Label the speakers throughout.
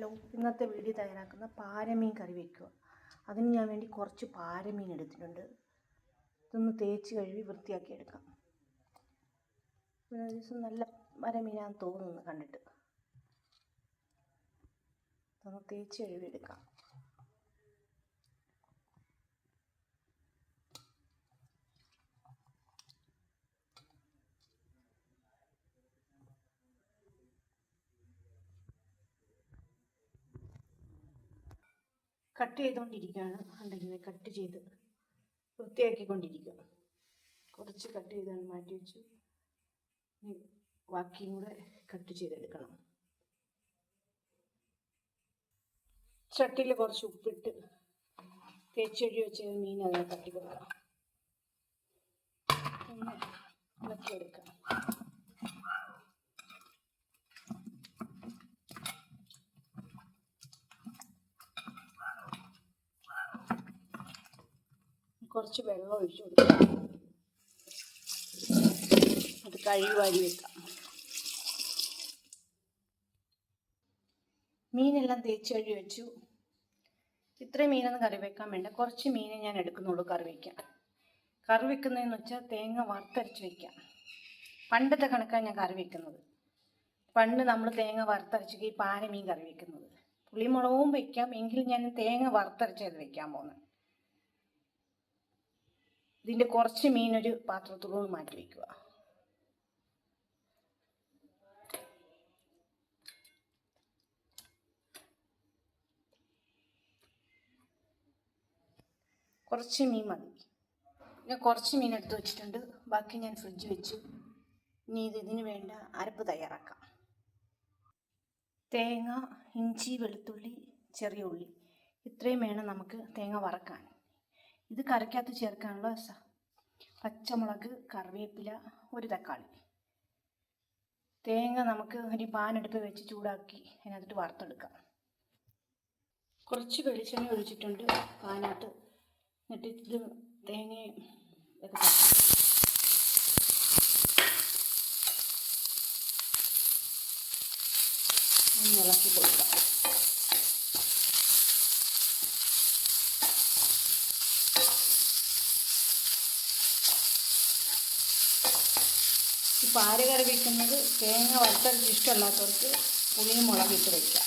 Speaker 1: Hello ഇന്നത്തെ video തയ്യാറാക്കുന്ന പാരമീൻ കറി വയ്ക്കുക അതിന് ഞാൻ വേണ്ടി കുറച്ച് പാരമീൻ എടുത്തിട്ടുണ്ട്. ഇതൊന്ന് തേച്ച് കഴുകി വൃത്തിയാക്കി എടുക്കാം. ഒരു ദിവസം നല്ല മരമീനാന്ന് തോന്നുന്നു കണ്ടിട്ട്. ഇതൊന്ന് തേച്ച് കഴുകി എടുക്കാം. കട്ട് ചെയ്തുകൊണ്ടിരിക്കുകയാണ് ഉണ്ടെങ്കിൽ കട്ട് ചെയ്ത് വൃത്തിയാക്കിക്കൊണ്ടിരിക്കുക. കുറച്ച് കട്ട് ചെയ്താണ് മാറ്റി വെച്ചു ബാക്കിയും കൂടെ കട്ട് ചെയ്തെടുക്കണം. ചട്ടിയിൽ കുറച്ച് ഉപ്പിട്ട് തേച്ചൊഴി വെച്ച മീൻ അതിനെ തട്ടി കൊടുക്കാം ഇളക്കിയെടുക്കാം. കുറച്ച് വെള്ളം ഒഴിച്ചു കൊടുക്കാം. അത് കഴുകി വെക്കാം. മീനെല്ലാം തേച്ച് കഴുകി വെച്ചു. ഇത്രയും മീനൊന്നും കറി വെക്കാൻ വേണ്ട. കുറച്ച് മീനെ ഞാൻ എടുക്കുന്നുള്ളൂ കറി വയ്ക്കാൻ കറി വെക്കുന്നതെന്ന് വെച്ചാൽ തേങ്ങ വറുത്തരച്ച് വെക്കാം. പണ്ടത്തെ കണക്കാണ് ഞാൻ കറി വെക്കുന്നത്. പണ്ട് നമ്മൾ തേങ്ങ വറുത്തരച്ച് ഈ പാര മീൻ കറി വെക്കുന്നത്. പുളിമുളകും വെക്കാം. എങ്കിലും ഞാൻ തേങ്ങ വറുത്തരച്ചത് വെക്കാൻ പോകുന്നത് ഇതിന്റെ കുറച്ച് മീൻ ഒരു പാത്രത്തിലൂടെ മാറ്റി വയ്ക്കുക കുറച്ച് മീൻ മതി. പിന്നെ കുറച്ച് മീൻ എടുത്ത് വെച്ചിട്ടുണ്ട്. ബാക്കി ഞാൻ ഫ്രിഡ്ജ് വെച്ചു. ഇനി ഇത് ഇതിന് വേണ്ട അരപ്പ് തയ്യാറാക്കാം. തേങ്ങ ഇഞ്ചി വെളുത്തുള്ളി ചെറിയ ഉള്ളി. ഇത്രയും വേണം നമുക്ക് തേങ്ങ വറക്കാൻ. ഇത് കറിക്കകത്ത് ചേർക്കാനുള്ള പച്ചമുളക് കറിവേപ്പില ഒരു തക്കാളി. തേങ്ങ നമുക്ക് ഒരു പാനെടുപ്പ് വെച്ച് ചൂടാക്കി അതിനകത്തിട്ട് വറുത്തെടുക്കാം. കുറച്ച് വെളിച്ചെണ്ണ ഒഴിച്ചിട്ടുണ്ട്. പാനകത്ത് എന്നിട്ട് ഇത് തേങ്ങയും ഇതൊക്കെ. ഇളക്കി കൊടുക്കാം. പാര കറി വയ്ക്കുന്നത് തേങ്ങ വറുത്തരച്ച് ഇഷ്ടമല്ലാത്തവർക്ക് പുളിയും മുളകിട്ട് വയ്ക്കാം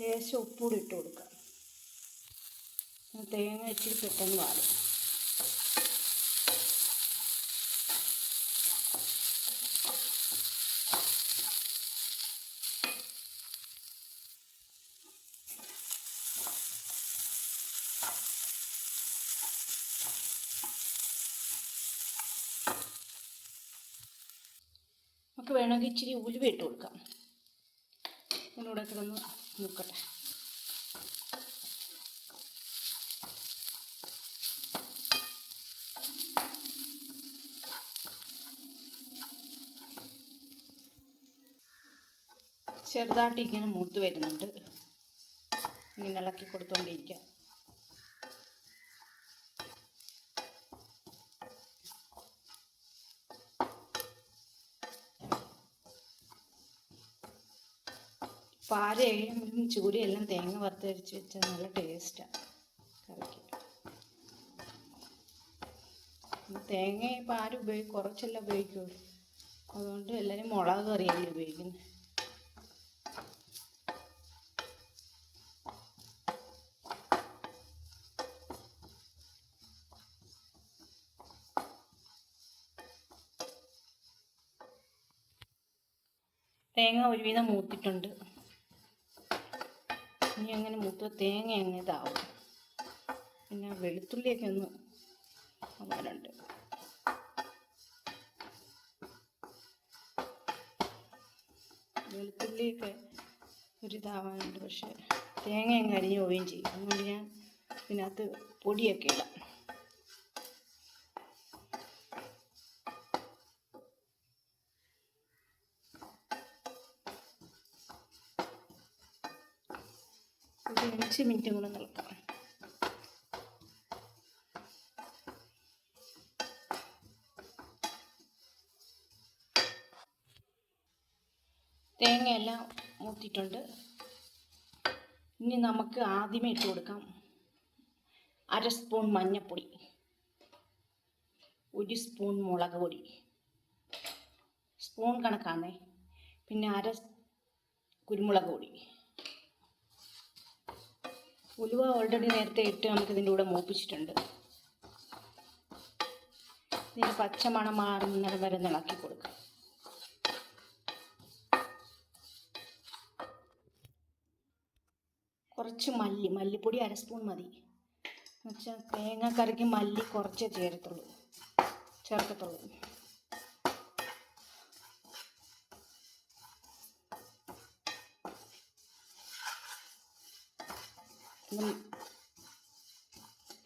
Speaker 1: ലേശം ഉപ്പൂടി ഇട്ട് കൊടുക്കാം. തേങ്ങ ഇച്ചിരി പെട്ടെന്ന് വാടും. നമുക്ക് വേണമെങ്കിൽ ഇച്ചിരി ഉലുവ ഇട്ട് കൊടുക്കാം. ഇതിലൂടെ കിടന്ന് നോക്കട്ടെ ചെറുതായിട്ട് ഇങ്ങനെ മൂത്ത് വരുന്നുണ്ട്. ഇങ്ങനെ ഇളക്കി കൊടുത്തോണ്ടിരിക്കാം. പാരയും ചൂരയെല്ലാം തേങ്ങ വറുത്തരച്ച് വെച്ചാൽ നല്ല ടേസ്റ്റാണ് തേങ്ങ ഈ ആരും ഉപയോഗിക്കും കുറച്ചെല്ലാം ഉപയോഗിക്കുള്ളൂ. അതുകൊണ്ട് എല്ലാവരും മുളക് കറിയല്ലേ ഉപയോഗിക്കുന്നത് തേങ്ങ ഒരുവിധം മൂത്തിട്ടുണ്ട്. ഇനി അങ്ങനെ മുത്ത തേങ്ങ അങ്ങ് ഇതാവും. പിന്നെ വെളുത്തുള്ളിയൊക്കെ ഒന്ന് ആവാനുണ്ട് വെളുത്തുള്ളിയൊക്കെ ഒരിതാവാനുണ്ട് പക്ഷേ തേങ്ങ അങ്ങ് അരിഞ്ഞു പോവുകയും ചെയ്യും. അതുകൊണ്ട് ഞാൻ ഇതിനകത്ത് പൊടിയൊക്കെ ഇടാം. അഞ്ച് മിനിറ്റും കൂടെ നിൽക്കാം. തേങ്ങയെല്ലാം മൂത്തിയിട്ടുണ്ട്. ഇനി നമുക്ക് ആദ്യമേ ഇട്ട് കൊടുക്കാം. അര സ്പൂൺ മഞ്ഞൾപ്പൊടി ഒരു സ്പൂൺ മുളക് പൊടി. സ്പൂൺ കണക്കാണേ. പിന്നെ അര കുരുമുളക് പൊടി. ഉലുവ ഓൾറെഡി നേരത്തെ ഇട്ട് നമുക്ക് ഇതിന്റെ കൂടെ മൂപ്പിച്ചിട്ടുണ്ട്. ഇതിന് പച്ചമണം മാറുന്നിടം വരെ ഇളക്കി കൊടുക്കാം. കുറച്ച് മല്ലി മല്ലിപ്പൊടി അര സ്പൂൺ മതി. എന്നുവെച്ചാൽ തേങ്ങാക്കറിക്ക് മല്ലി കുറച്ചേ ചേരത്തുള്ളൂ ചേർക്കത്തുള്ളൂ.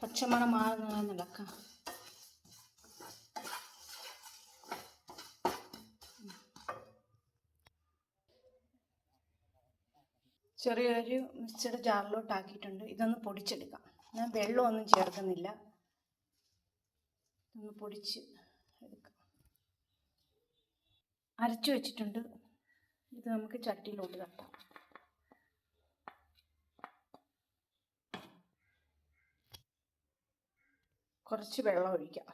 Speaker 1: പച്ചമണം മാറുന്ന നടക്കാം. ചെറിയൊരു മിക്സഡ് ജാറിലോട്ട് ആക്കിയിട്ടുണ്ട് ഇതൊന്ന് പൊടിച്ചെടുക്കാം. ഞാൻ വെള്ളമൊന്നും ചേർക്കുന്നില്ല. ഒന്ന് പൊടിച്ച് എടുക്കാം. അരച്ചു വെച്ചിട്ടുണ്ട്. ഇത് നമുക്ക് ചട്ടിയിലോട്ട് തട്ടാം. കുറച്ച് വെള്ളം ഒഴിക്കാം.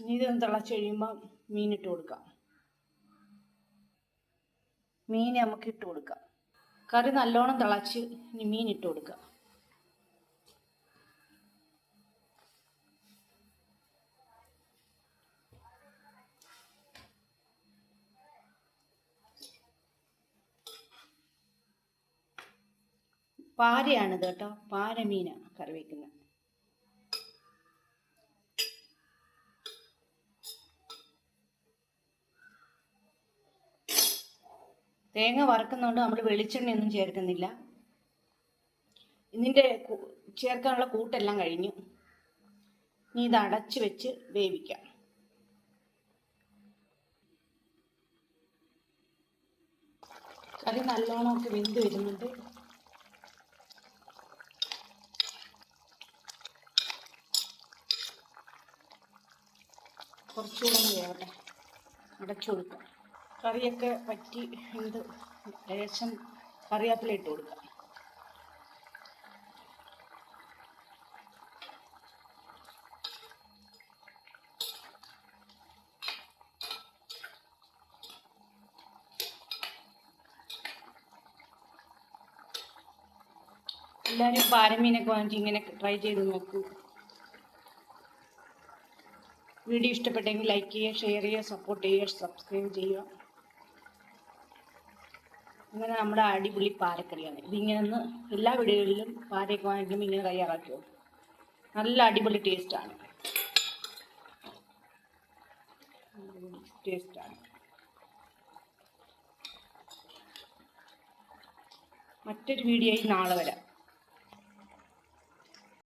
Speaker 1: ഇനി ഇതൊന്ന് തിളച്ച് കഴിയുമ്പോൾ മീനിട്ട് കൊടുക്കാം. മീൻ നമുക്ക് ഇട്ട് കൊടുക്കാം. കറി നല്ലോണം തിളച്ച് ഇനി മീൻ ഇട്ട് കൊടുക്കാം. പാരയാണിത് കേട്ടോ. പാര മീനാണ് കറി വയ്ക്കുന്നത് തേങ്ങ വറക്കുന്നതുകൊണ്ട് നമ്മൾ വെളിച്ചെണ്ണയൊന്നും ചേർക്കുന്നില്ല. ഇതിന്റെ ചേർക്കാനുള്ള കൂട്ടെല്ലാം കഴിഞ്ഞു. ഇനി ഇത് അടച്ച് വെച്ച് വേവിക്കാം. കറി നല്ലോണമൊക്കെ വെന്ത് വരുന്നുണ്ട്. കുറച്ചുകൂടെ വേവട്ടെ. അടച്ചു കൊടുക്കാം. കറിയൊക്കെ വറ്റി എന്ത് ലേശം കറിവേപ്പില ഇട്ട് എല്ലാവരും പാരമീനൊക്കെ വാങ്ങിച്ച് ഇങ്ങനെ ട്രൈ ചെയ്ത് നോക്കൂ. വീഡിയോ ഇഷ്ടപ്പെട്ടെങ്കിൽ ലൈക്ക് ചെയ്യുക ഷെയർ ചെയ്യുക സപ്പോർട്ട് ചെയ്യുക സബ്സ്ക്രൈബ് ചെയ്യുക. അങ്ങനെ നമ്മുടെ അടിപൊളി പാരക്കറിയാണ് ഇതിങ്ങനെ ഒന്ന് എല്ലാ വീടുകളിലും പാരയൊക്കെ വാങ്ങിക്കുമ്പോൾ ഇങ്ങനെ തയ്യാറാക്കി നല്ല അടിപൊളി ടേസ്റ്റാണ്. ടേസ്റ്റാണ്. മറ്റൊരു വീഡിയോയിൽ നാളെ വരാം.